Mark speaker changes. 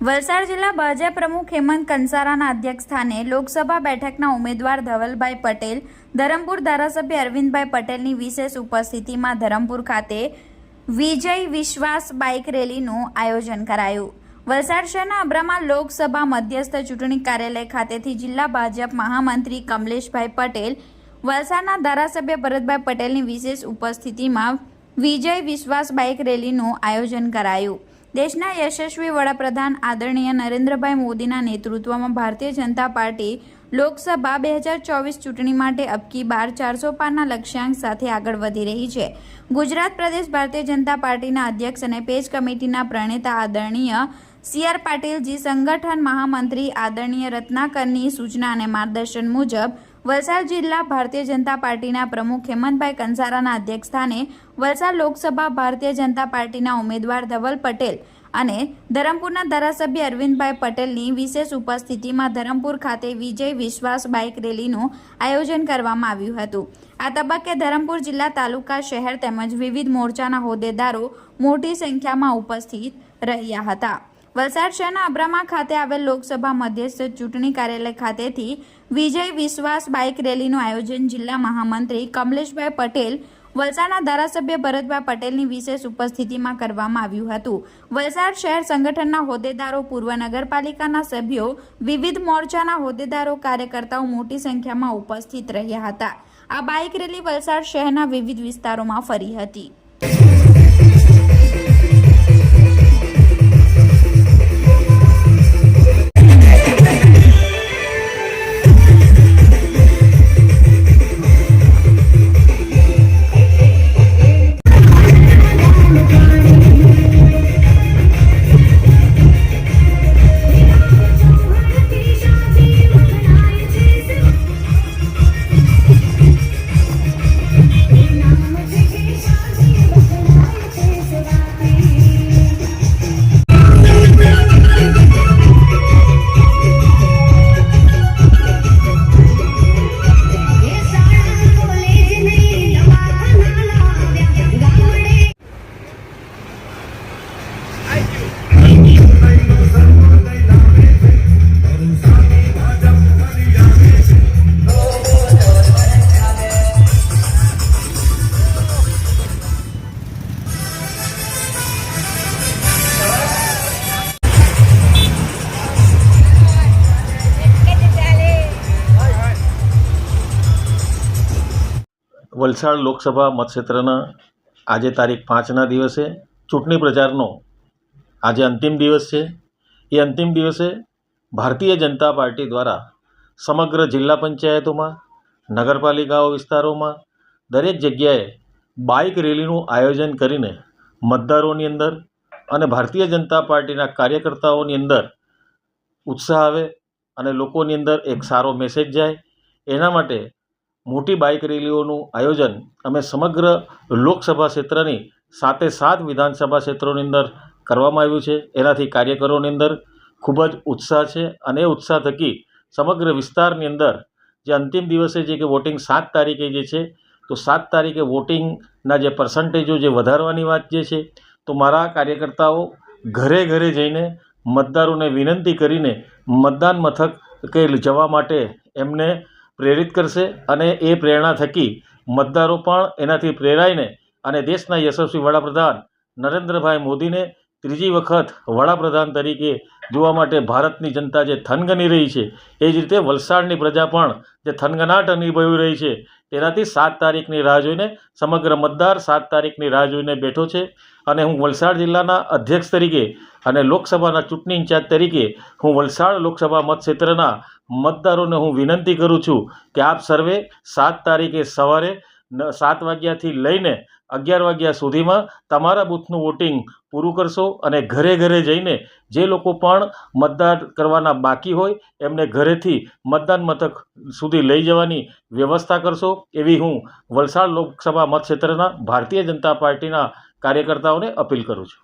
Speaker 1: વલસાડ જિલ્લા ભાજપ પ્રમુખ હેમંત કંસારાના અધ્યક્ષસ્થાને લોકસભા બેઠકના ઉમેદવાર ધવલભાઈ પટેલ, ધરમપુર ધારાસભ્ય અરવિંદભાઈ પટેલની વિશેષ ઉપસ્થિતિમાં ધરમપુર ખાતે વિજય વિશ્વાસ બાઇક રેલીનું આયોજન કરાયું. વલસાડ શહેરના અબ્રામા લોકસભા મધ્યસ્થ ચૂંટણી કાર્યાલય ખાતેથી જિલ્લા ભાજપ મહામંત્રી કમલેશભાઈ પટેલ, વલસાડના ધારાસભ્ય ભરતભાઈ પટેલની વિશેષ ઉપસ્થિતિમાં વિજય વિશ્વાસ બાઇક રેલીનું આયોજન કરાયું. દેશના યશસ્વી વડાપ્રધાન આદરણીય નરેન્દ્રભાઈ મોદીના નેતૃત્વમાં ભારતીય જનતા પાર્ટી લોકસભા બે હજાર ચોવીસ ચૂંટણી માટે અબકી બાર ચારસો પારના લક્ષ્યાંક સાથે આગળ વધી રહી છે. ગુજરાત પ્રદેશ ભારતીય જનતા પાર્ટીના અધ્યક્ષ અને પેજ કમિટીના પ્રણેતા આદરણીય સી આર પાટીલજી સંગઠન મહામંત્રી આદરણીય રત્નાકરની સૂચના અને માર્ગદર્શન મુજબ વલસાડ જિલ્લા ભારતીય જનતા પાર્ટીના પ્રમુખ હેમંતભાઈ કંસારાના અધ્યક્ષસ્થાને વલસાડ લોકસભા ભારતીય જનતા પાર્ટીના ઉમેદવાર ધવલ પટેલ અને ધરમપુરના ધારાસભ્ય અરવિંદભાઈ પટેલની વિશેષ ઉપસ્થિતિમાં ધરમપુર ખાતે વિજય વિશ્વાસ બાઇક રેલીનું આયોજન કરવામાં આવ્યું હતું. આ તબક્કે ધરમપુર જિલ્લા તાલુકા શહેર તેમજ વિવિધ મોરચાના હોદ્દેદારો મોટી સંખ્યામાં ઉપસ્થિત રહ્યા હતા. વલસાડ શહેરના અબ્રામા ખાતે આવેલ લોકસભા મધ્યસ્થ ચૂંટણી કાર્યાલય ખાતેથી વિજય વિશ્વાસ બાઇક રેલીનું આયોજન જિલ્લા મહામંત્રી કમલેશભાઈ પટેલ, વલસાડના ધારાસભ્ય ભરતભાઈ પટેલની વિશેષ ઉપસ્થિતિમાં કરવામાં આવ્યું હતું. વલસાડ શહેર સંગઠનના હોદ્દેદારો, પૂર્વ નગરપાલિકાના સભ્યો, વિવિધ મોરચાના હોદ્દેદારો, કાર્યકર્તાઓ મોટી સંખ્યામાં ઉપસ્થિત રહ્યા હતા. આ બાઇક રેલી વલસાડ શહેરના વિવિધ વિસ્તારોમાં ફરી હતી.
Speaker 2: વલસાડ લોકસભા મતક્ષેત્રના આજે તારીખ પાંચના દિવસે ચૂંટણી પ્રચારનો આજે અંતિમ દિવસ છે. એ અંતિમ દિવસે ભારતીય જનતા પાર્ટી દ્વારા સમગ્ર જિલ્લા પંચાયતોમાં, નગરપાલિકાઓ વિસ્તારોમાં દરેક જગ્યાએ બાઇક રેલીનું આયોજન કરીને મતદારોની અંદર અને ભારતીય જનતા પાર્ટીના કાર્યકર્તાઓની અંદર ઉત્સાહ આવે અને લોકોની અંદર એક સારો મેસેજ જાય. એના માટે મોટી બાઇક રેલીઓનું આયોજન અમે સમગ્ર લોકસભા ક્ષેત્રની સાતે સાત વિધાનસભા ક્ષેત્રોની અંદર કરવામાં આવ્યું છે. એનાથી કાર્યકરોની અંદર ખૂબ જ ઉત્સાહ છે અને એ ઉત્સાહ થકી સમગ્ર વિસ્તારની અંદર જે અંતિમ દિવસે જે કે વોટિંગ સાત તારીખે જે છે, તો સાત તારીખે વોટિંગના જે પર્સન્ટેજો જે વધારવાની વાત જે છે, તો મારા કાર્યકર્તાઓ ઘરે ઘરે જઈને મતદારોને વિનંતી કરીને મતદાન મથક કે જવા માટે એમને પ્રેરિત કરશે અને એ પ્રેરણા થકી મતદારો પણ એનાથી પ્રેરાઈને અને દેશના યશસ્વી વડાપ્રધાન નરેન્દ્રભાઈ મોદીને ત્રીજી વખત વડાપ્રધાન તરીકે જોવા માટે ભારતની જનતા જે થનગની રહી છે, એ જ રીતે વલસાડની પ્રજા પણ જે થનગનાટ અનુભવી રહી છે, તેનાથી સાત તારીખની રાહ જોઈને, સમગ્ર મતદાર સાત તારીખની રાહ જોઈને બેઠો છે. અને હું વલસાડ જિલ્લાના અધ્યક્ષ તરીકે અને લોકસભાના ચૂંટણી ઇન્ચાર્જ તરીકે હું વલસાડ લોકસભા મતક્ષેત્રના મતદારોને હું વિનંતી કરું છું કે આપ સર્વે સાત તારીખે સવારે સાત વાગ્યાથી લઈને અગિયાર વાગ્યા સુધીમાં તમારા બૂથનું વોટિંગ પૂરું કરશો અને ઘરે ઘરે જઈને જે લોકો પણ મતદાન કરવાના બાકી હોય એમને ઘરેથી મતદાન મથક સુધી લઈ જવાની વ્યવસ્થા કરશો એવી હું વલસાડ લોકસભા મતક્ષેત્રના ભારતીય જનતા પાર્ટીના કાર્યકર્તાઓને અપીલ કરું છું.